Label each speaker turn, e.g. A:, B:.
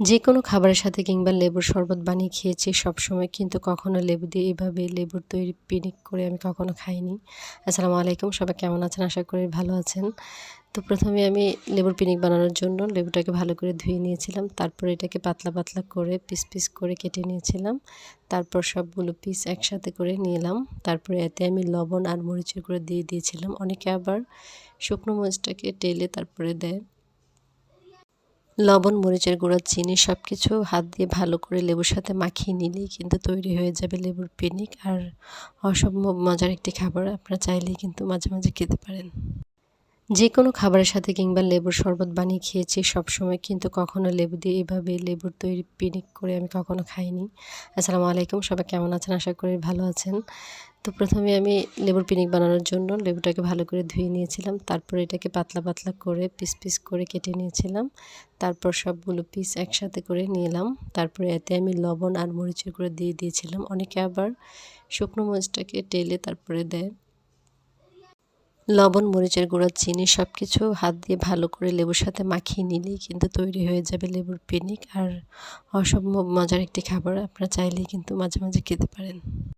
A: যে কোনো খাবারের সাথে কিংবা লেবুর শরবত বানিয়ে খেয়েছি সবসময়, কিন্তু কখনো লেবু দিয়ে এভাবে লেবুর তৈরি পিনিক করে আমি কখনো খাইনি। আসসালামু আলাইকুম, সবাই কেমন আছেন? আশা করি ভালো আছেন। তো প্রথমে আমি লেবুর পিনিক বানানোর জন্য লেবুটাকে ভালো করে ধুয়ে নিয়েছিলাম, তারপর এটাকে পাতলা পাতলা করে পিস পিস করে কেটে নিয়েছিলাম, তারপর সবগুলো পিস একসাথে করে নিলাম, তারপরে এতে আমি লবণ আর মরিচের করে দিয়ে দিয়েছিলাম। অনেকে আবার শুকনো মরিচটাকে টেলে তারপরে দেয়। লবণ, মরিচের গুঁড়ো, চিনি সব কিছু হাত দিয়ে ভালো করে লেবুর সাথে মাখিয়ে নিলেই কিন্তু তৈরি হয়ে যাবে লেবুর পিনিক। আর অসম্ভব মজার একটি খাবার আপনারা চাইলেই কিন্তু মাঝে মাঝে খেতে পারেন। যে কোনো খাবারের সাথে কিংবা লেবুর শরবত বানিয়ে খেয়েছি সবসময়, কিন্তু কখনো লেবু দিয়ে এভাবে লেবুর তৈরি পিনিক করে আমি কখনো খাইনি। আসসালামু আলাইকুম, সবাই কেমন আছেন? আশা করি ভালো আছেন। তো প্রথমে আমি লেবুর পিনিক বানানোর জন্য লেবুটাকে ভালো করে ধুয়ে নিয়েছিলাম। তারপর এটাকে পাতলা পাতলা করে পিস পিস করে কেটে নিয়েছিলাম। তারপর সবগুলো পিস একসাথে করে নিলাম। তারপরে এতে আমি লবণ আর মরিচের করে দিয়ে দিয়েছিলাম। অনেকে আবার শুকনো মরিচটাকে টেলে তারপরে দেয়। লবণ, মরিচের গুঁড়ো, চিনি সব কিছু হাত দিয়ে ভালো করে লেবুর সাথে মাখিয়ে নিলেই কিন্তু তৈরি হয়ে যাবে লেবুর পিনিক। আর অসম্ভব মজার একটি খাবার আপনারা চাইলেই কিন্তু মাঝে মাঝে খেতে পারেন।